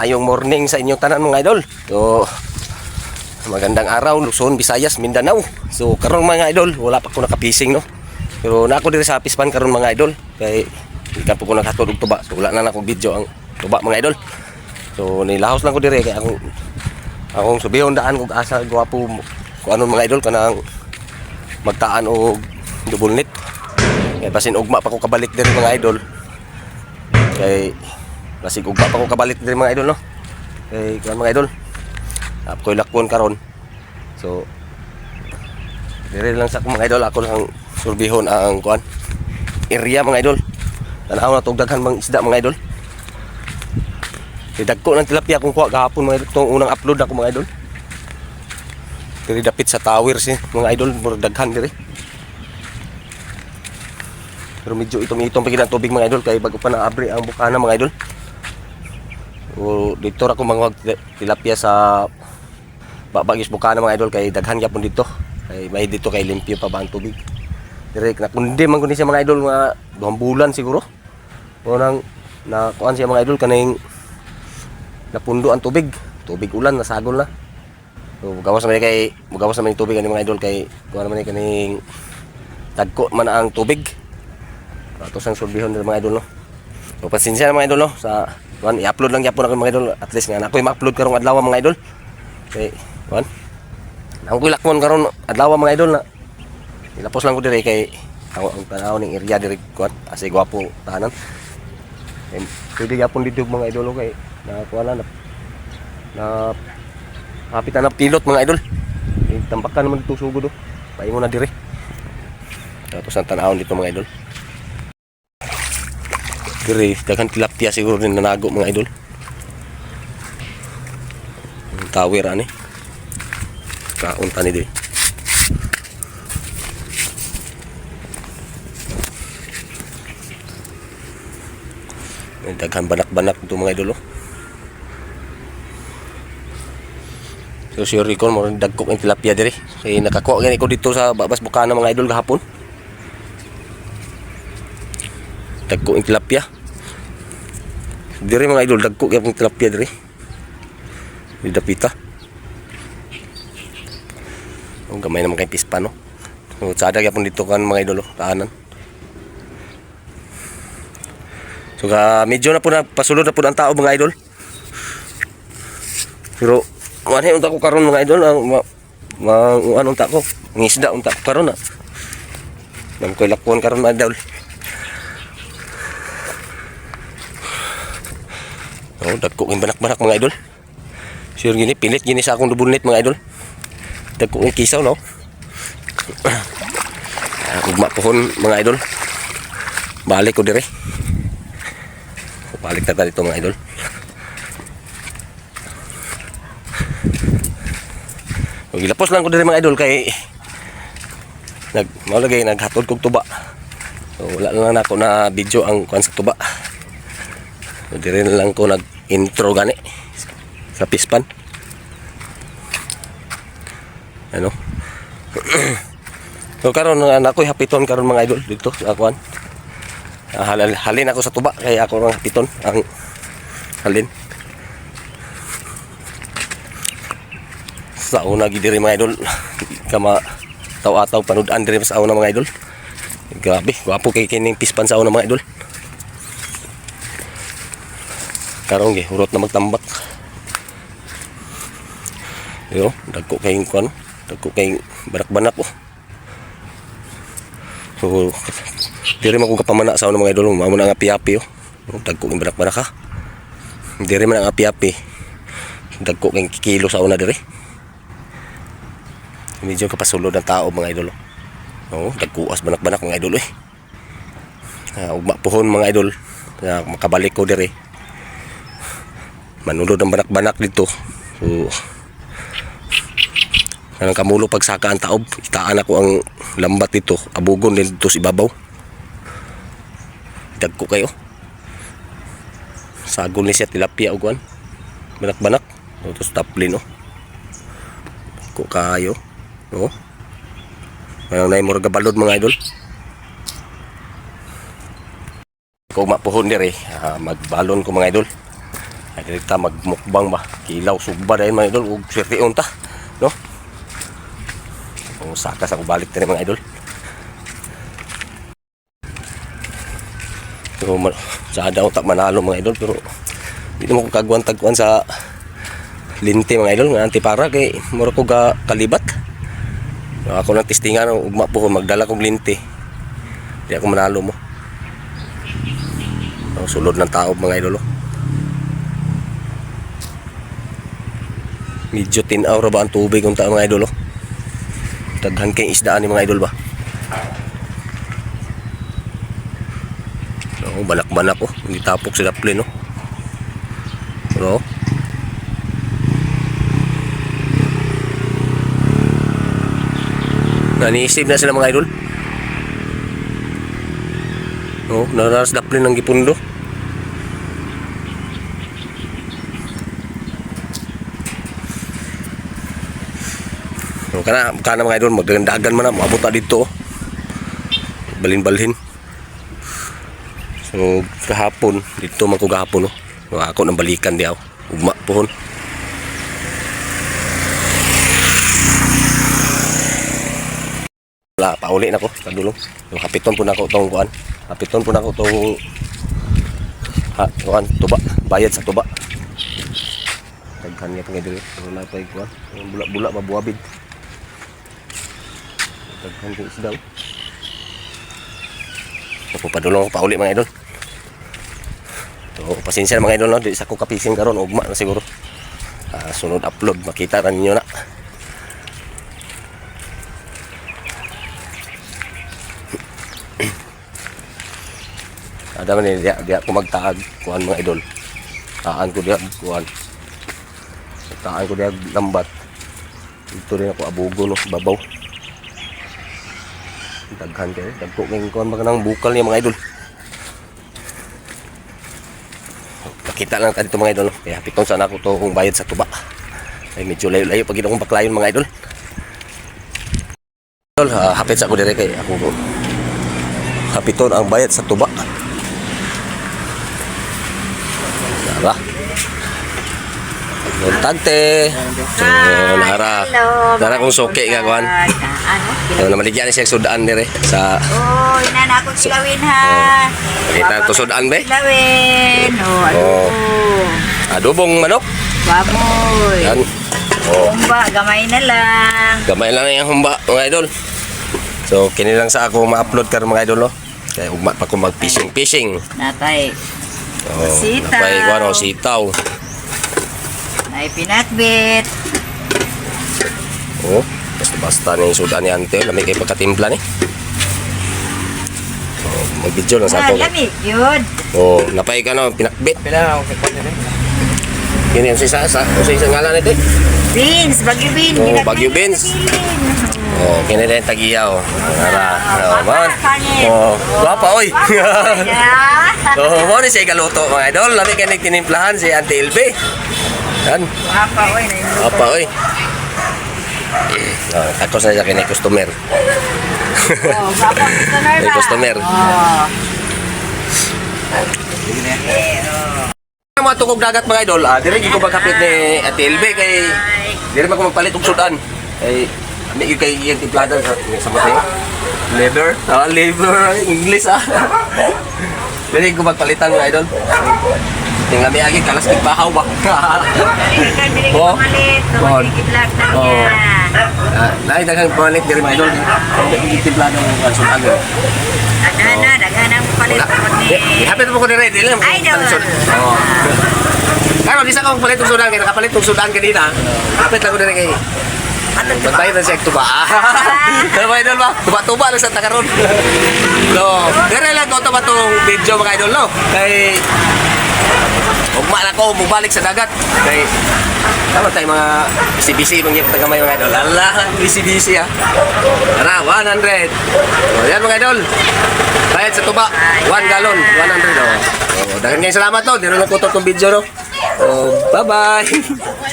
maayong morning sa inyong tanan mga idol. So magandang araw Luzon, Visayas, Mindanao. So karon mga idol, wala pa ko nakapising no. Pero na ako diri sa Pispan karon mga idol. Kay ikan po ko naghatod tuba. So wala na na akong video ang tuba mga idol. So nilahos lang ko diri kay akong akong subihon daan kung asa gwapo kung ano mga idol kanang magtaan og double net. Kay basin ugma pa ko kabalik diri mga idol. Kay Lasig ugma pa ko kabalik diri mga idol no. Kay kuan mga idol. Ako ko'y lakpon karon. So dire lang sa mga idol ako lang sulbihon ang kuan area mga idol. Tanaw na tog daghan mga isda mga idol. Kay dagko ng tilapia kung kuha gahapon mga idol unang upload ako mga idol. Diri dapit sa towers eh, mga idol murag daghan diri. Pero medyo itong-itong pagin ang tubig mga idol kay bago pa naabri ang bukana mga idol. O dito ra ko mga tilapia sa babagis bukana mga idol kay daghan gyapon dito. Kay may dito kay limpyo pa ba ang tubig. Direk na kundi man kundi siya mga idol nga duhang bulan siguro. O nang na kuan siya mga idol kaning napundo ang tubig. Tubig ulan nasagol na. So gawas naman kay gawas naman yung tubig ani mga idol kay kuan naman ni kaning tagko man ang tubig. Ato sang sulbihon ng mga idol no. So pasensya na mga idol no sa kuan i-upload lang gyapon ako mga idol at least nga na ako ma-upload karong adlaw mga idol. Okay, kuan. Nang ko lakmon karon adlaw mga idol na. Ilapos lang ko dire kay ako ang tanaw ning area dire kuan asi gwapo tahanan. Eh, pwede gyapon dito mga idol kay na kuan na na hapit na pilot mga idol. Eh, tampakan naman dito sugod do. Paingon na dire. Tapos ang tanahon dito mga idol. Dire, daghan tilapia siguro din nanago mga idol. Tower ani. Kaunta ni di. May daghan banak-banak ito mga idol. oh. So sure ko mo dagkok ang tilapia dire. Kay nakakuha gani ko dito sa babas bukana mga idol gahapon. Dagko ang tilapia. Dire mga idol dagko gyapon tilapia dire. Di dapita. Ang gamay naman kay pispa no. So sada gyapon dito kan mga idol oh, tahanan. So ka medyo na po na pasulod na po ang tao mga idol. Pero Kuan unta ko karon mga idol ang ma, ma ano unta ko. Ang isda unta ko karon na. Nang koy lakpon karon mga idol. Oh, dagko king banak-banak mga idol. Sure gini pilit gini sa akong dubunit mga idol. Dagko king kisaw no. Ah, Ugma pohon mga idol. Balik ko dire. Balik na tayo dito mga idol. Gilapos lang ko diri mga idol kay nag malagay naghatod kog tuba. So wala na lang ako na video ang kuan sa tuba. So diri na lang ko nag intro gani sa pispan. Ano? so karon nga na ako'y hapiton karon mga idol dito sa kuan. Ah, halal, halin ako sa tuba kay ako ang hapiton ang halin. sa una gid diri mga idol kama taw-ataw panud-an diri sa una mga idol grabe gwapo kay kining pispan sa una mga idol karon gi. Urot na magtambak. Yo dagko kay kuan dagko kay banak-banak oh. So diri man kung kapamana sa una mga idol mamo na nga api-api oh. Dagko kay banak-banak ha. Diri man ang api-api. Dagko kay kilo sa una diri. Medyo kapasulod ng tao mga idol oh. Dagkuas banak-banak mga idol eh. Uh, ugma pohon mga idol uh, makabalik ko dire manulod ang banak-banak dito. So kanang kamulo pagsaka ang taob. Itaan ako ang lambat dito abugon din dito sa ibabaw dagko kayo. Sagol ni siya tilapia uguan banak-banak. Tapos taplin oh ko kayo. No? Mayang na murag balod mga idol. Kung mapuhon diri, ah, magbalon ko mga idol. Ay magmukbang ba. Kilaw sugba dahil mga idol. Ug swerte unta. No? Kung sakas ako balik tani mga idol. Pero sa daw tak manalo mga idol pero hindi naman ko kagwan tagkuan sa linti mga idol nga antipara kay mura ko ga kalibat. Ako lang testingan ugma po magdala kong linti. Di ako manalo mo. Ang sulod ng tao mga idol. oh. Medyo tinaw ra ba ang tubig ng tao mga idol. oh. Daghan kayong isdaan ni mga idol ba? Oo, banak-banak oh. Hindi tapok sila pleno. Pero, Naniisip na sila mga idol. Oh, nararas daplin ng gipundo. Kana, kana mga idol, magdagan man na, maabot na dito. oh. Balin-balhin. So, kahapon, dito man ko kahapon, oh. So, ako nang balikan di ako. Ugma pohon. Wala, pauli na ko, kadulong. So, hapiton po na ako itong kuan. Hapiton po na ako itong ha, kuan, tuba. Bayad sa tuba. Tagkan niya pang idol. Na pa yung kuan. Yung Bula-bula, mabuwabid. Tagkan ko isdaw. So, padulong ako pauli mga idol. So, pasensya na mga idol, no? Di sa ko kapising karon ugma na siguro. Ah, sunod upload, makita ra ninyo na. Ada man ni dia dia ko magtaag kuan mga idol. Taan ko dia kuan. Taan ko dia lambat. Dito rin ako abugo no babaw. Daghan kay dagko ng kuan mga nang bukal niya mga idol. Nakita lang ka dito mga idol. no? Kaya pitong sana ako to kung bayad sa tuba. Ay medyo layo-layo pag akong baklayon mga idol. Idol, ah, hapit sa ako dire kay ako hapiton ang bayad sa tuba. Nara. Yung tante. So, nara. Nara kung suki nga kuan. Ano? So, namaligyan ni siya sudaan dire sa Oh, inana ako silawin ha. Pakita to sudaan be. Silawin. Oh, ano? Adobong manok. Baboy. Yan. Oh, Kumba, gamay na lang. gamay lang yung humba mga idol. So, kini lang sa ako ma-upload karon mga idol no. Kaya ugma pa ko mag-fishing fishing. Natay. Oh, Sitaw. napay ano, sitaw. Nay pinatbit. Oh, basta-basta na yung sudan ni ante. Lamig kay pagkatimpla ni. Oh, mag-video lang sa Ah, ako. lamig yun. Oh, napay ka no, pinakbit. Pila ako kay Pwede Kini yung sisa sa, o sa isang ngalan ito. Beans, Bagyo Beans. Oh, na beans. sa. Oh, kini rin tagiyaw. Nara, oh, man. Pangit. Oh, guwapa oy. Yeah. oh, mo ni siya kaluto mga idol. Lami kay nagtinimplahan si Auntie Elbe. Yan. Guwapa, oy. nainuto. Apa oy. Oh, takos na siya kini customer. Oh, customer May ba? customer. Oh. Mga tukog dagat mga idol, ah, dire ko magkapit ni Ate Elbe kay dire man ko magpalit og sudan. Kay ami kay iyang timplada sa sa matay. Leather, ah, leather English ah. Dire ko magpalitan mga idol. Tingnan mi agi kalas kay bahaw ba. Ka, ka Oh. Oh. Oh. niya. Ah, daghang palit dire mga idol. Ang timplada ng sudan. Dagana, dagana mo palit ako ni... Hapit mo ko dire, dili mo. Idol. Oh. Kano di sa kong palit og sudan kay nakapalit og sudan kanina. Hapit lang ko dire kay Magbayad na siya ang tuba. Ano ba idol ba? Tuba-tuba lang sa takaron. No, dire lang ko ba tong video mga idol no? Kay Ugma na ko, mubalik sa dagat. Kay Tama tayo mga busy-busy mga taga mga idol. Allah, busy-busy ah. Tara, 100. O, yan mga idol. Bayad sa tuba, 1 galon, 100 oh. Oh, dagan ngayon salamat to. Diro lang ko to tong video no. Oh, bye-bye.